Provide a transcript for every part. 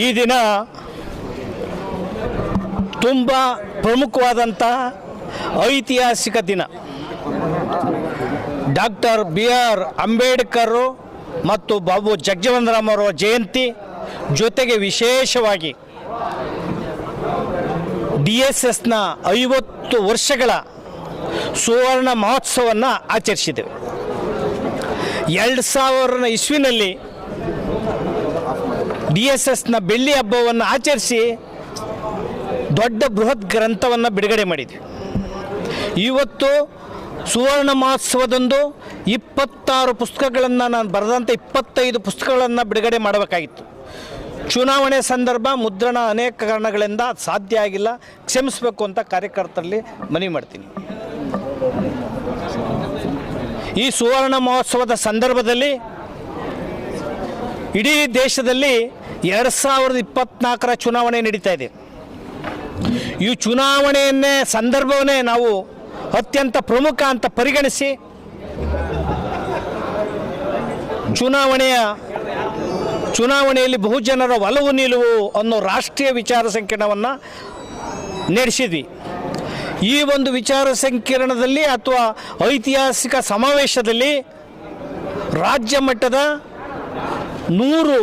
ಈ ದಿನ ತುಂಬ ಪ್ರಮುಖವಾದಂತಹ ಐತಿಹಾಸಿಕ ದಿನ. ಡಾಕ್ಟರ್ ಬಿ ಆರ್ ಅಂಬೇಡ್ಕರ್ ಮತ್ತು ಬಾಬು ಜಗಜೀವನರಾಮ್ ಅವರ ಜಯಂತಿ ಜೊತೆಗೆ ವಿಶೇಷವಾಗಿ ಡಿ ಎಸ್ ಎಸ್ನ ಐವತ್ತು ವರ್ಷಗಳ ಸುವರ್ಣ ಮಹೋತ್ಸವವನ್ನು ಆಚರಿಸಿದ್ದೇವೆ ಎರಡು ಸಾವಿರ ಇಸ್ವಿನಲ್ಲಿ ಡಿ ಎಸ್ ಎಸ್ನ ಬೆಳ್ಳಿ ಹಬ್ಬವನ್ನು ಆಚರಿಸಿ ದೊಡ್ಡ ಬೃಹತ್ ಗ್ರಂಥವನ್ನು ಬಿಡುಗಡೆ ಮಾಡಿದ್ವಿ. ಇವತ್ತು ಸುವರ್ಣ ಮಹೋತ್ಸವದಂದು ಇಪ್ಪತ್ತಾರು ಪುಸ್ತಕಗಳನ್ನು ನಾನು ಬರೆದಂಥ ಇಪ್ಪತ್ತೈದು ಪುಸ್ತಕಗಳನ್ನು ಬಿಡುಗಡೆ ಮಾಡಬೇಕಾಗಿತ್ತು. ಚುನಾವಣೆ ಸಂದರ್ಭ ಮುದ್ರಣ ಅನೇಕ ಕಾರಣಗಳಿಂದ ಸಾಧ್ಯ ಆಗಿಲ್ಲ. ಕ್ಷಮಿಸಬೇಕು ಅಂತ ಕಾರ್ಯಕರ್ತರಲ್ಲಿ ಮನವಿ ಮಾಡ್ತೀನಿ. ಈ ಸುವರ್ಣ ಮಹೋತ್ಸವದ ಸಂದರ್ಭದಲ್ಲಿ ಇಡೀ ದೇಶದಲ್ಲಿ ಎರಡು ಸಾವಿರದ ಇಪ್ಪತ್ನಾಲ್ಕರ ಚುನಾವಣೆ ನಡೀತಾ ಇದೆ. ಈ ಚುನಾವಣೆಯನ್ನೇ, ಸಂದರ್ಭವನ್ನೇ ನಾವು ಅತ್ಯಂತ ಪ್ರಮುಖ ಅಂತ ಪರಿಗಣಿಸಿ, ಚುನಾವಣೆಯ, ಚುನಾವಣೆಯಲ್ಲಿ ಬಹುಜನರ ಒಲವು ನಿಲುವು ಅನ್ನೋ ರಾಷ್ಟ್ರೀಯ ವಿಚಾರ ಸಂಕಿರಣವನ್ನು ನಡೆಸಿದ್ವಿ. ಈ ಒಂದು ವಿಚಾರ ಸಂಕಿರಣದಲ್ಲಿ ಅಥವಾ ಐತಿಹಾಸಿಕ ಸಮಾವೇಶದಲ್ಲಿ ರಾಜ್ಯ ಮಟ್ಟದ ನೂರು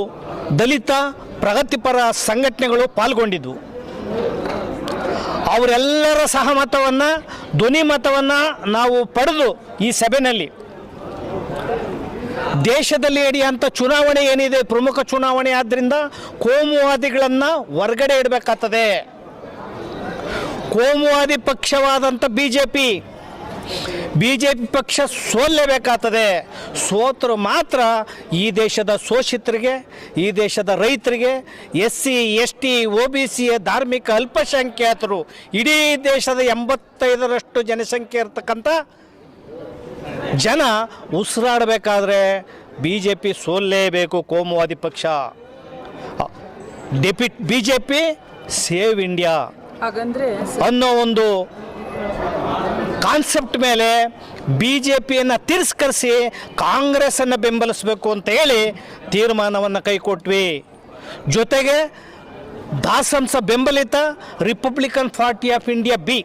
ದಲಿತ ಪ್ರಗತಿಪರ ಸಂಘಟನೆಗಳು ಪಾಲ್ಗೊಂಡಿದ್ವು. ಅವರೆಲ್ಲರ ಸಹಮತವನ್ನು, ಧ್ವನಿ ಮತವನ್ನು ನಾವು ಪಡೆದು ಈ ಸಭೆಯಲ್ಲಿ ದೇಶದಲ್ಲಿ ನಡೆಯುವಂಥ ಚುನಾವಣೆ ಏನಿದೆ, ಪ್ರಮುಖ ಚುನಾವಣೆ ಆದ್ದರಿಂದ ಕೋಮುವಾದಿಗಳನ್ನು ಹೊರಗಡೆ ಇಡಬೇಕಾಗ್ತದೆ. ಕೋಮುವಾದಿ ಪಕ್ಷವಾದಂಥ B J P B J P ಪಕ್ಷ ಸೋಲ್ಲೇಬೇಕಾಗ್ತದೆ ಸೋತರು ಮಾತ್ರ ಈ ದೇಶದ ಶೋಷಿತರಿಗೆ ಈ ದೇಶದ ರೈತರಿಗೆ S C S T O B C ಧಾರ್ಮಿಕ ಅಲ್ಪಸಂಖ್ಯಾತರು ಇಡೀ ದೇಶದ ಎಂಬತ್ತೈದರಷ್ಟು ಜನಸಂಖ್ಯೆ ಇರ್ತಕ್ಕಂಥ ಜನ ಉಸಿರಾಡಬೇಕಾದ್ರೆ ಬಿ ಜೆ ಪಿ ಸೋಲ್ಲೇಬೇಕು ಕೋಮುವಾದಿ ಪಕ್ಷ. Defeat B J P save India ಹಾಗಂದ್ರೆ ಅನ್ನೋ ಒಂದು ಕಾನ್ಸೆಪ್ಟ್ ಮೇಲೆ ಬಿ ಜೆ ಪಿಯನ್ನು ತಿರಸ್ಕರಿಸಿ ಕಾಂಗ್ರೆಸ್ಸನ್ನು ಬೆಂಬಲಿಸಬೇಕು ಅಂತ ಹೇಳಿ ತೀರ್ಮಾನವನ್ನು ಕೈಕೊಟ್ವಿ. ಜೊತೆಗೆ ದಾಸಂಸ ಬೆಂಬಲಿತ Republican party of India B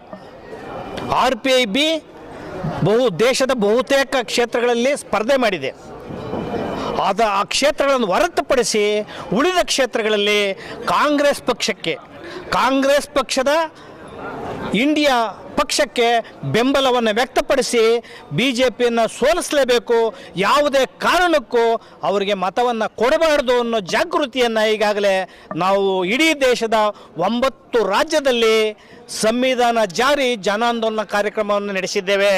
R P I B ಬಹು, ದೇಶದ ಬಹುತೇಕ ಕ್ಷೇತ್ರಗಳಲ್ಲಿ ಸ್ಪರ್ಧೆ ಮಾಡಿದೆ. ಆದ ಆ ಕ್ಷೇತ್ರಗಳನ್ನು ಹೊರತುಪಡಿಸಿ ಉಳಿದ ಕ್ಷೇತ್ರಗಳಲ್ಲಿ ಕಾಂಗ್ರೆಸ್ ಪಕ್ಷಕ್ಕೆ, ಕಾಂಗ್ರೆಸ್ ಪಕ್ಷದ ಇಂಡಿಯಾ ಪಕ್ಷಕ್ಕೆ ಬೆಂಬಲವನ್ನು ವ್ಯಕ್ತಪಡಿಸಿ ಬಿ ಜೆ ಪಿಯನ್ನು ಸೋಲಿಸಲೇಬೇಕು, ಯಾವುದೇ ಕಾರಣಕ್ಕೂ ಅವರಿಗೆ ಮತವನ್ನು ಕೊಡಬಾರದು ಅನ್ನೋ ಜಾಗೃತಿಯನ್ನು ಈಗಾಗಲೇ ನಾವು ಇಡೀ ದೇಶದ ಒಂಬತ್ತು ರಾಜ್ಯದಲ್ಲಿ ಸಂವಿಧಾನ ಜಾರಿ ಜನಾಂದೋಲನ ಕಾರ್ಯಕ್ರಮವನ್ನು ನಡೆಸಿದ್ದೇವೆ.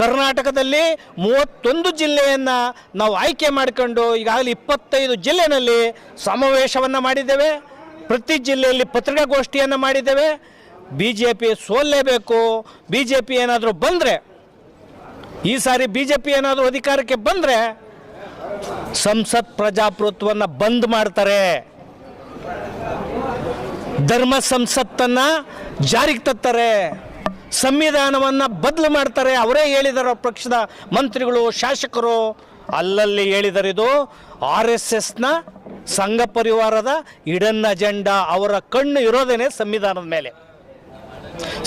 ಕರ್ನಾಟಕದಲ್ಲಿ ಮೂವತ್ತೊಂದು ಜಿಲ್ಲೆಯನ್ನು ನಾವು ಆಯ್ಕೆ ಮಾಡಿಕೊಂಡು ಈಗಾಗಲೇ ಇಪ್ಪತ್ತೈದು ಜಿಲ್ಲೆಯಲ್ಲಿ ಸಮಾವೇಶವನ್ನು ಮಾಡಿದ್ದೇವೆ. ಪ್ರತಿ ಜಿಲ್ಲೆಯಲ್ಲಿ ಪತ್ರಿಕಾಗೋಷ್ಠಿಯನ್ನು ಮಾಡಿದ್ದೇವೆ. ಬಿ ಜೆ ಪಿ ಸೋಲ್ಲೇಬೇಕು ಬಿ ಜೆ ಪಿ ಏನಾದರೂ ಬಂದರೆ, ಈ ಸಾರಿ ಬಿ ಜೆ ಪಿ ಏನಾದರೂ ಅಧಿಕಾರಕ್ಕೆ ಬಂದರೆ ಸಂಸತ್ ಪ್ರಜಾಪ್ರಭುತ್ವವನ್ನು ಬಂದ್ ಮಾಡ್ತಾರೆ. ಧರ್ಮ ಸಂಸತ್ತನ್ನು ಜಾರಿಗೆ ತತ್ತಾರೆ ಸಂವಿಧಾನವನ್ನು ಬದಲು ಮಾಡ್ತಾರೆ. ಅವರೇ ಹೇಳಿದಾರೆ ಪಕ್ಷದ ಮಂತ್ರಿಗಳು, ಶಾಸಕರು. ಅಲ್ಲಲ್ಲಿ ಹೇಳಿದ್ದಾರೆ ಇದು ಆರ್ ಎಸ್ ಎಸ್ನ ಸಂಘ ಪರಿವಾರದ ಇಡನ್ ಅಜೆಂಡಾ. ಅವರ ಕಣ್ಣು ಇರೋದೇನೆ ಸಂವಿಧಾನದ ಮೇಲೆ.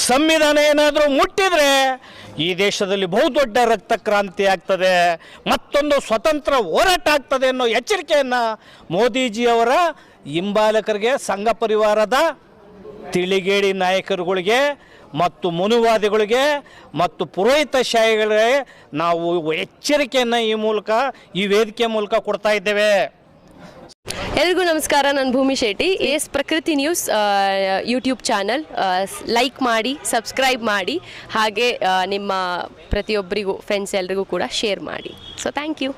ಸಂವಿಧಾನ ಏನಾದರೂ ಮುಟ್ಟಿದರೆ ಈ ದೇಶದಲ್ಲಿ ಬಹುದೊಡ್ಡ ರಕ್ತ ಕ್ರಾಂತಿ ಆಗ್ತದೆ, ಮತ್ತೊಂದು ಸ್ವತಂತ್ರ ಹೋರಾಟ ಆಗ್ತದೆ ಅನ್ನೋ ಎಚ್ಚರಿಕೆಯನ್ನು ಮೋದಿಜಿಯವರ ಹಿಂಬಾಲಕರಿಗೆ, ಸಂಘ ಪರಿವಾರದ ತಿಳಿಗೇಡಿ ನಾಯಕರುಗಳಿಗೆ ಮತ್ತು ಮುನುವಾದಿಗಳಿಗೆ ಮತ್ತು ಪುರೋಹಿತಶಾಹಿಗಳಿಗೆ ನಾವು ಎಚ್ಚರಿಕೆಯನ್ನು ಈ ಮೂಲಕ, ಈ ವೇದಿಕೆ ಮೂಲಕ ಕೊಡ್ತಾ ಇದ್ದೇವೆ. ಎಲ್ರಿಗೂ ನಮಸ್ಕಾರ, ನಾನು Bhoomi Shetty. S Prakruti news YouTube channel. Like ಮಾಡಿ ಸಬ್ಸ್ಕ್ರೈಬ್ ಮಾಡಿ, ಹಾಗೆ ನಿಮ್ಮ ಪ್ರತಿಯೊಬ್ಬರಿಗೂ ಫ್ರೆಂಡ್ಸ್ ಎಲ್ರಿಗೂ ಕೂಡ ಶೇರ್ ಮಾಡಿ. So thank you